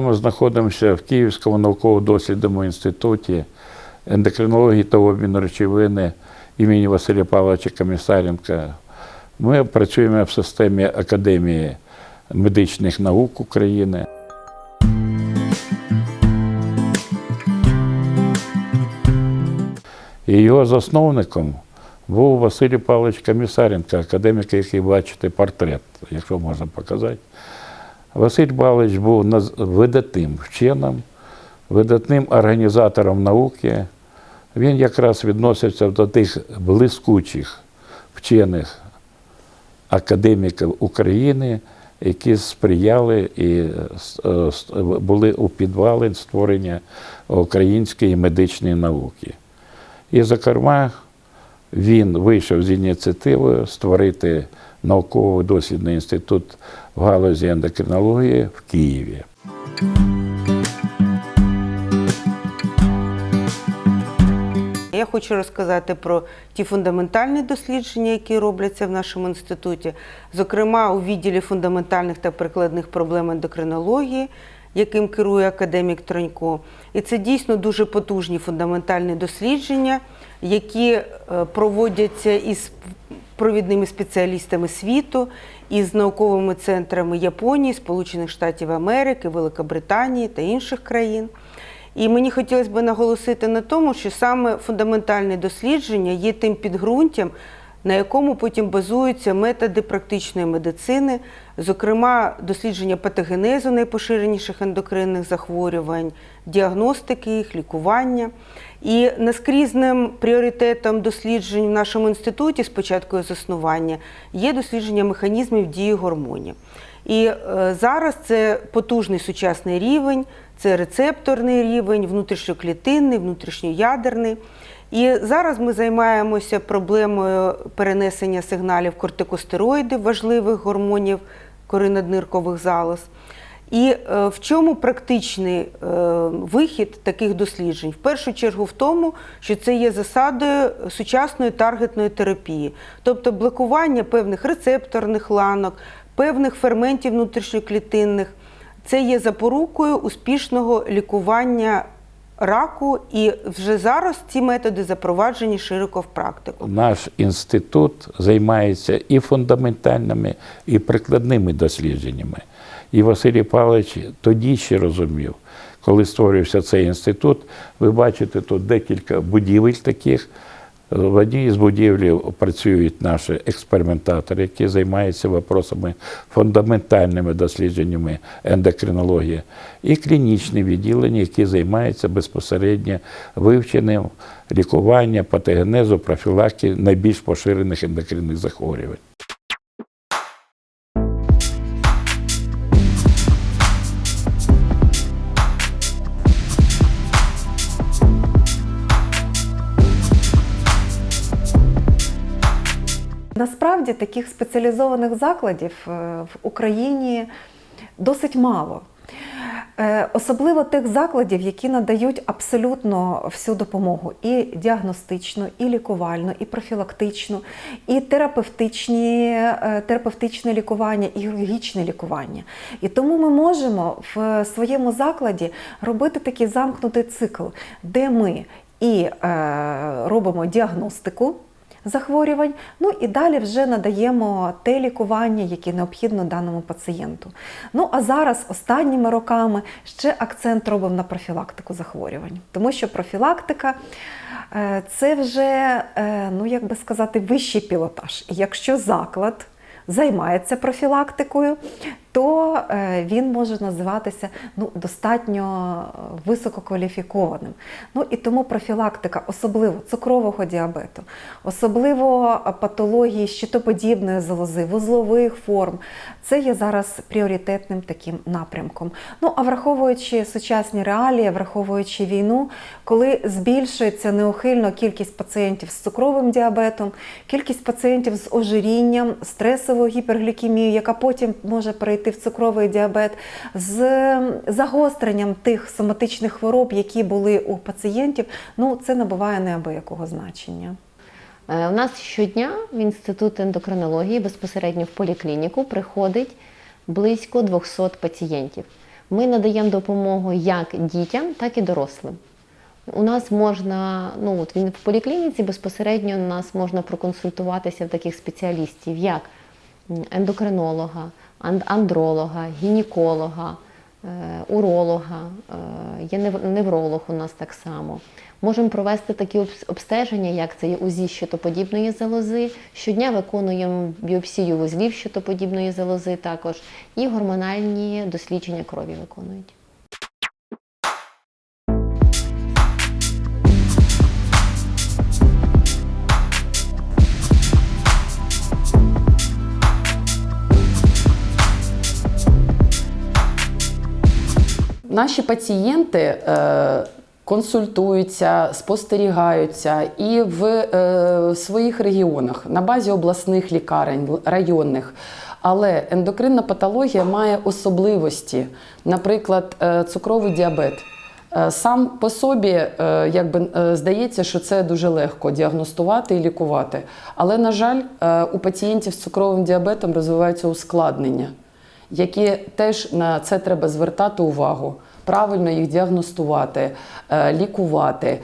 вами знаходимося в Київському науково-дослідному інституті ендокринології та обміну речовини імені Василя Павловича Комісаренка. Ми працюємо в системі Академії медичних наук України. І його засновником був Василь Павлович Комісаренко, академік, який бачите портрет, якщо можна показати. Василь Павлович був видатним вченим, видатним організатором науки. Він якраз відносився до тих блискучих вчених академіків України, які сприяли і е, с- були у підвалі створення української медичної науки. І, зокрема, він вийшов з ініціативою створити науково-дослідний інститут в галузі ендокринології в Києві. Я хочу розказати про ті фундаментальні дослідження, які робляться в нашому інституті, зокрема у відділі фундаментальних та прикладних проблем ендокринології, яким керує академік Тронько. І це дійсно дуже потужні фундаментальні дослідження, які е, проводяться із провідними спеціалістами світу, із науковими центрами Японії, Сполучених Штатів Америки, Великобританії та інших країн. І мені хотілося б наголосити на тому, що саме фундаментальне дослідження є тим підґрунтям, на якому потім базуються методи практичної медицини, зокрема дослідження патогенезу найпоширеніших ендокринних захворювань, діагностики їх, лікування. І наскрізним пріоритетом досліджень в нашому інституті з початку заснування є дослідження механізмів дії гормонів. І е, зараз це потужний сучасний рівень, це рецепторний рівень, внутрішньоклітинний, внутрішньоядерний. І зараз ми займаємося проблемою перенесення сигналів кортикостероїдів, важливих гормонів коринодниркових залоз. І е, в чому практичний е, вихід таких досліджень? В першу чергу в тому, що це є засадою сучасної таргетної терапії, тобто блокування певних рецепторних ланок, певних ферментів внутрішньоклітинних. Це є запорукою успішного лікування раку, і вже зараз ці методи запроваджені широко в практику. Наш інститут займається і фундаментальними, і прикладними дослідженнями. І Василій Павлович тоді ще розумів, коли створився цей інститут, ви бачите тут декілька будівель таких. В одній з будівлі працюють наші експериментатори, які займаються вопросами фундаментальними дослідженнями ендокринології, і клінічні відділення, які займаються безпосередньо вивченням лікування, патогенезу, профілактики найбільш поширених ендокринних захворювань. Насправді таких спеціалізованих закладів е, в Україні досить мало. Е, Особливо тих закладів, які надають абсолютно всю допомогу: і діагностичну, і лікувальну, і профілактичну, і терапевтичні, е, терапевтичне лікування, і хірургічне лікування. І тому ми можемо в своєму закладі робити такий замкнутий цикл, де ми і робимо діагностику захворювань. Ну і далі вже надаємо те лікування, яке необхідно даному пацієнту. Ну а зараз останніми роками ще акцент робимо на профілактику захворювань, тому що профілактика е, це вже, е, ну як би сказати, вищий пілотаж. І якщо заклад займається профілактикою, то е, він може називатися ну, достатньо висококваліфікованим. Ну і тому профілактика, особливо цукрового діабету, особливо патології щитоподібної залози, вузлових форм, це є зараз пріоритетним таким напрямком. Ну а враховуючи сучасні реалії, враховуючи війну, коли збільшується неухильно кількість пацієнтів з цукровим діабетом, кількість пацієнтів з ожирінням, стресовою гіперглікемією, яка потім може перейти в цукровий діабет, з загостренням тих соматичних хвороб, які були у пацієнтів, ну це набуває неабиякого значення. Е, У нас щодня в інститут ендокринології безпосередньо в поліклініку приходить близько 200 пацієнтів. Ми надаємо допомогу як дітям, так і дорослим. У нас можна, ну от він в поліклініці безпосередньо у нас можна проконсультуватися в таких спеціалістів, як ендокринолога, андролога, гінеколога, е, уролога, е, є невролог у нас так само. Можемо провести такі обстеження, як це є УЗІ щитоподібної залози. Щодня виконуємо біопсію вузлів щитоподібної залози також, і гормональні дослідження крові виконують. Наші пацієнти е, консультуються, спостерігаються і в е, своїх регіонах на базі обласних лікарень, районних. Але ендокринна патологія має особливості, наприклад, е, цукровий діабет. Е, Сам по собі, е, якби е, здається, що це дуже легко діагностувати і лікувати. Але, на жаль, у пацієнтів з цукровим діабетом розвиваються ускладнення які теж на це треба звертати увагу, правильно їх діагностувати, е, лікувати.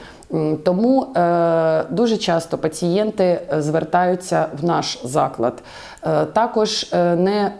Тому е, дуже часто пацієнти звертаються в наш заклад. Е, Також не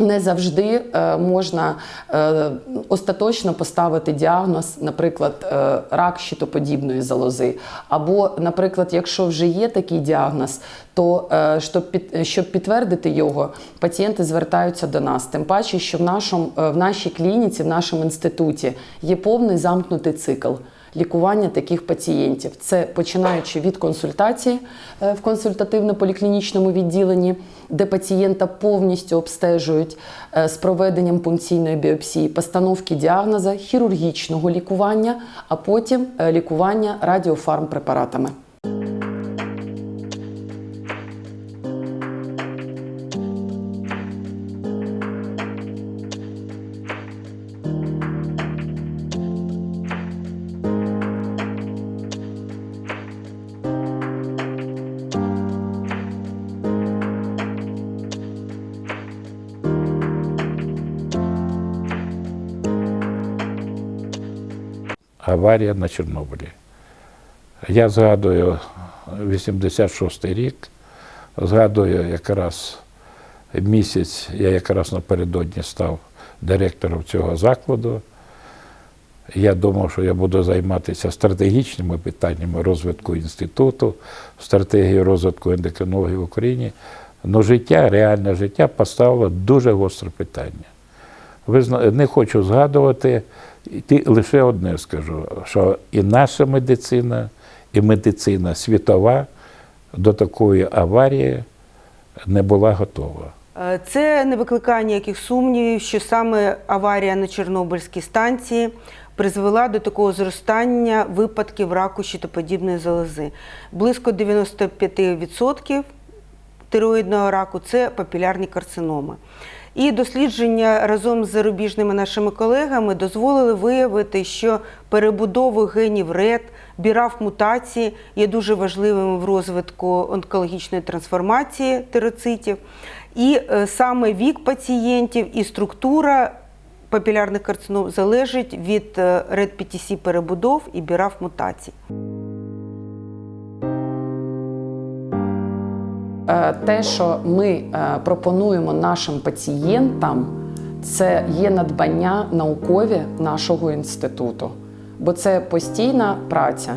не завжди е, можна е, остаточно поставити діагноз, наприклад, е, рак щитоподібної залози. Або, наприклад, якщо вже є такий діагноз, то щоб, під, щоб підтвердити його, пацієнти звертаються до нас. Тим паче, що в, нашому, в нашій клініці, в нашому інституті є повний замкнутий цикл. Лікування таких пацієнтів це починаючи від консультації е, в консультативно-поліклінічному відділенні, де пацієнта повністю обстежують е, з проведенням пункційної біопсії, постановки діагноза, хірургічного лікування, а потім е, лікування радіофармпрепаратами. Аварія на Чорнобилі. Я згадую 86-й рік, згадую якраз місяць, я якраз напередодні став директором цього закладу. Я думав, що я буду займатися стратегічними питаннями розвитку інституту, стратегією розвитку ендокринології в Україні. Але життя, реальне життя поставило дуже гостре питання. Не хочу згадувати, і лише одне скажу, що і наша медицина, і медицина світова до такої аварії не була готова. Е, Це не викликає ніяких сумнівів, що саме аварія на Чорнобильській станції призвела до такого зростання випадків раку щитоподібної залози. Близько 95% тироїдного раку це папілярні карциноми. І дослідження разом з зарубіжними нашими колегами дозволили виявити, що перебудову генів РЕД, біраф мутації є дуже важливими в розвитку онкологічної трансформації тироцитів. І е, саме вік пацієнтів і структура папілярних карцином залежить від е, РЕД-PTC перебудов і біраф мутацій. Те, що ми е, пропонуємо нашим пацієнтам, це є надбання наукові нашого інституту, бо це постійна праця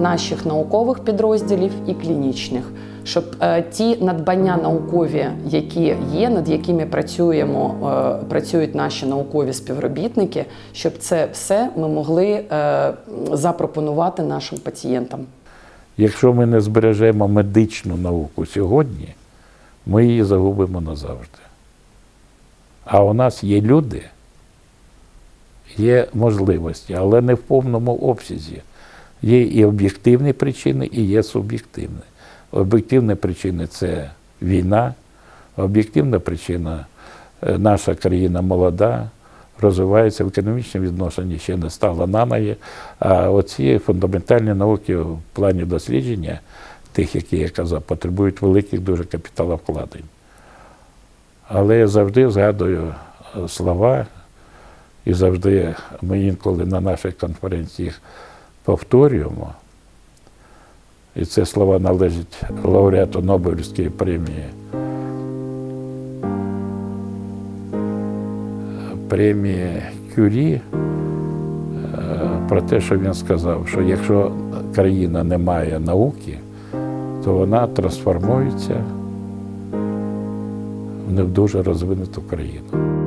наших наукових підрозділів і клінічних, щоб е, ті надбання наукові, які є, над якими працюємо, е, працюють наші наукові співробітники, щоб це все ми могли е, запропонувати нашим пацієнтам. Якщо ми не збережемо медичну науку сьогодні, ми її загубимо назавжди. А у нас є люди, є можливості, але не в повному обсязі. Є і об'єктивні причини, і є суб'єктивні. Об'єктивні причини це війна, об'єктивна причина е, наша країна молода, розвивається в економічному відношенні, ще не стала на ноги. А оці фундаментальні науки в плані дослідження, тих, які я казав, потребують великих дуже капіталовкладень. Але я завжди згадую е, слова і завжди ми інколи на наших конференціях повторюємо. І це слова належать лауреату Нобелівської премії. Премії Кюрі е, про те, що він сказав, що якщо країна не має науки, то вона трансформується в не дуже розвинуту країну.